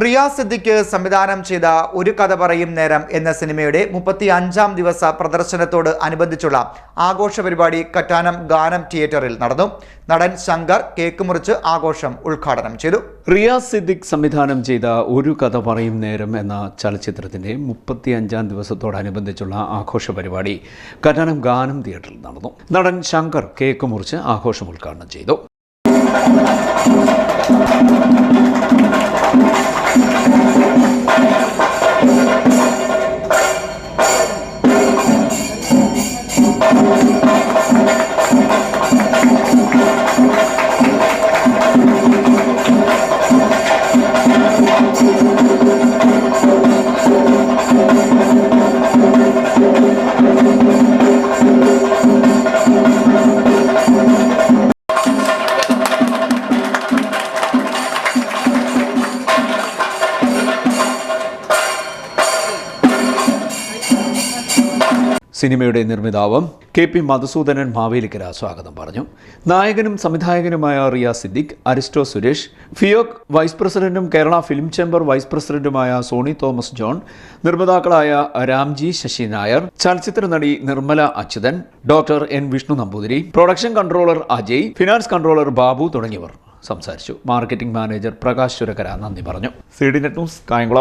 റിയാസ് സിദ്ദിഖ് സംവിധാനം ചെയ്ത ഒരു കഥ പറയും നേരം എന്ന സിനിമയുടെ മുപ്പത്തി അഞ്ചാം ദിവസ പ്രദർശനത്തോട് അനുബന്ധിച്ചുള്ള ആഘോഷ പരിപാടി കറ്റാനം ഗാനം തിയേറ്ററിൽ നടന്നു. നടൻ ശങ്കർ കേക്ക് മുറിച്ച് ആഘോഷം ഉദ്ഘാടനം ചെയ്തു. റിയാസ് സിദ്ദിഖ് സംവിധാനം ചെയ്ത ഒരു കഥ പറയും നേരം എന്ന ചലച്ചിത്രത്തിന്റെ മുപ്പത്തി അഞ്ചാം ദിവസത്തോടനുബന്ധിച്ചുള്ള ആഘോഷ പരിപാടി കറ്റാനം ഗാനം തിയേറ്ററിൽ നടന്നു. നടൻ ശങ്കർ കേക്ക് മുറിച്ച് ആഘോഷം ഉദ്ഘാടനം ചെയ്തു. സിനിമയുടെ നിർമ്മിതാവും കെ പി മധുസൂദനൻ മാവേലിക്കര സ്വാഗതം പറഞ്ഞു. നായകനും സംവിധായകനുമായ റിയ സിദ്ദിഖ് അരിസ്റ്റോ സുരേഷ് ഫിയോക് വൈസ് പ്രസിഡന്റും കേരള ഫിലിം ചേംബർ വൈസ് പ്രസിഡന്റുമായ സോണി തോമസ് ജോൺ നിർമ്മാതാക്കളായ രാംജി ശശി നായർ ചലച്ചിത്ര നടി Nirmala Achuthan doctor N Vishnu Namboothiri production controller Ajay finance controller Babu തുടങ്ങിയവർ സംസാരിച്ചു. മാർക്കറ്റിംഗ് മാനേജർ പ്രകാശ് ചുരക്കര നന്ദി പറഞ്ഞു. C D net news Kayamkulam.